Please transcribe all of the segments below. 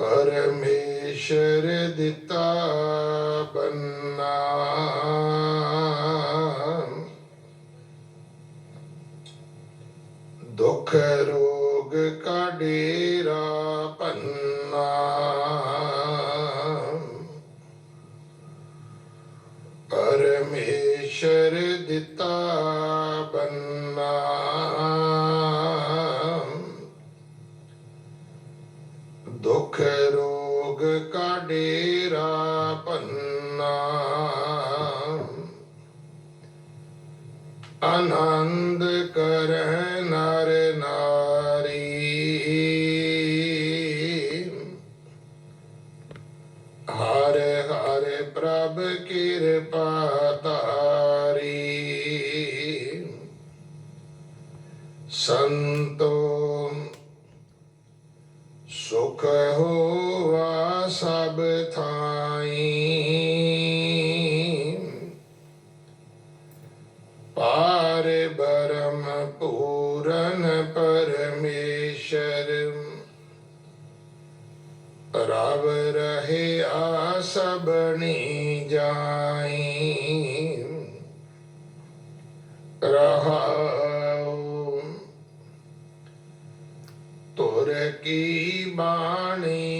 ਪਰਮੇਸ਼ਰ ਦਿੱਤਾ ਬੰਨਾ। ਦੁੱਖ ਰੋਗ ਕਾ ਡੇਰਾ ਪੰਨਾ। ਪਰਮੇਸ਼ਰ ਦਿੱਤਾ ਰੋਗ ਕਾ ਡੇਰਾ ਪੰਨਾ। ਆਨੰਦ ਕਰੈ ਨਰ ਨਾਰੀ। ਹਰ ਹਰ ਪ੍ਰਭ ਕਿਰਪਾ ਤਾਰੀ ਸੰਤੋ ਸਭ ਪਾਰ ਬਰਮ ਪੂਰਨ ਪਰਮੇਸ਼ਰ ਰਵ ਰਹੇ ਆ ਸਭਨੀ ਜਾਈ। ਰਹਾਉ ਤੁਰ ਕੀ ਬਾਣੀ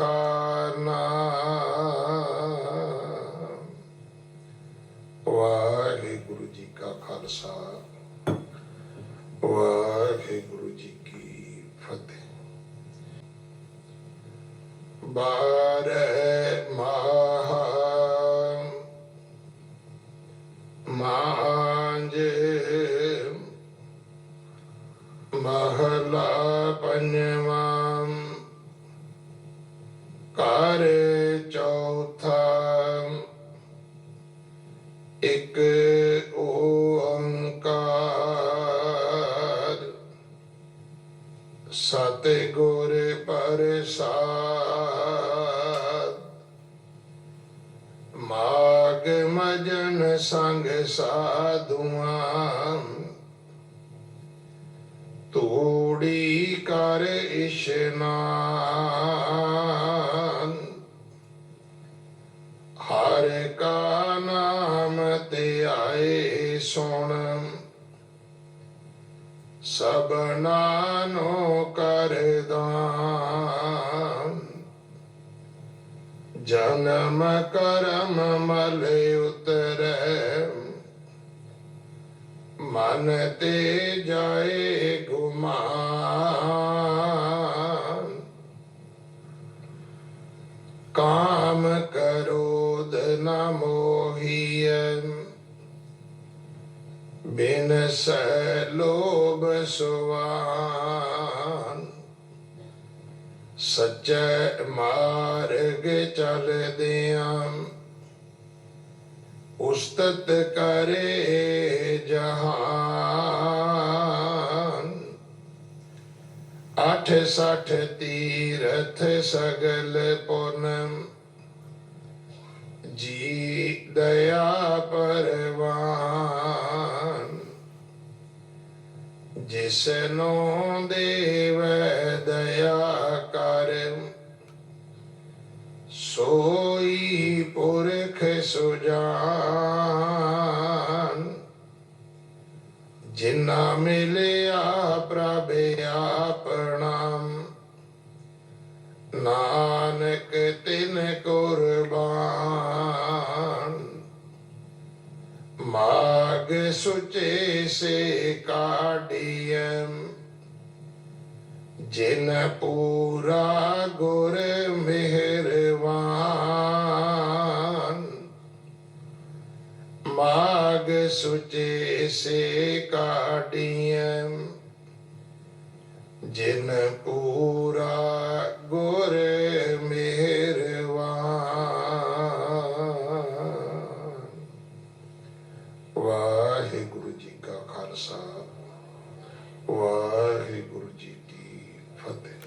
ਵਖਾਨਾ ਵਾਹਿਗੁਰੂ ਜੀ ਕਾ ਖਾਲਸਾ। ਵਾਹਿਗੁਰੂ ਜੀ ਕੀ ਫਤਿਹ। ਬਾਰਹ ਮਾਹ ਮਾਂਜ ਮਹਲਾ ਪੰਜਵਾਂ ਇੱਕ ਓੰਕਾਰ। ਸਤਿ ਗੁਰ ਪ੍ਰਸਾਦ। ਮਾਗ ਮਜਨ ਸੰਗ ਸਾਧੂਆਂ। ਤੂੜੀ ਕਰ ਇਸ਼ਨਾਨ। ਆਏ ਸੁਣ। ਸਬਨਾ ਨੋ ਕਰਦਾਨ ਜਨਮ ਕਰਮ ਮਲ ਉਤਰੈ। ਮਨ ਤੇ ਜਾਏ ਗੁਮਾਨ। ਬਿਨ ਸੈ ਲੋਭ ਸੁਵਾਨ ਸੱਚੇ ਮਾਰਗ ਚਲਦਿਆਂ ਉਸਤਤ ਕਰੇ ਜਹਾਨ। ਅਠ ਸਠ ਤੀਰਥ ਸਗਲ ਪੁਨ, ਜੀ ਦਇਆ ਪਰਵਾਨ। ਜਿਸਨੋ ਦੇਵ ਦਇਆ ਕਰ, ਸੋਈ ਪੁਰਖ ਸੁਜਾਨ। ਜਿਨਾ ਮਿਲਿਆ ਪ੍ਰਭ ਆਪਣਾ, ਨਾਨਕ ਤਿਨ ਕੁਰਬਾਨ। ਮਾਗ ਸੁਚੇ ਸੇ ਕਾਢੀਐ। ਜਿਨ ਪੂਰਾ ਗੁਰ ਮਿਹਰਵਾਨ ਮਾਗ ਸੁਚੇ ਸੇ ਕਾਢੀਐ। ਜਿਨ ਪੂਰਾ ਗੁਰ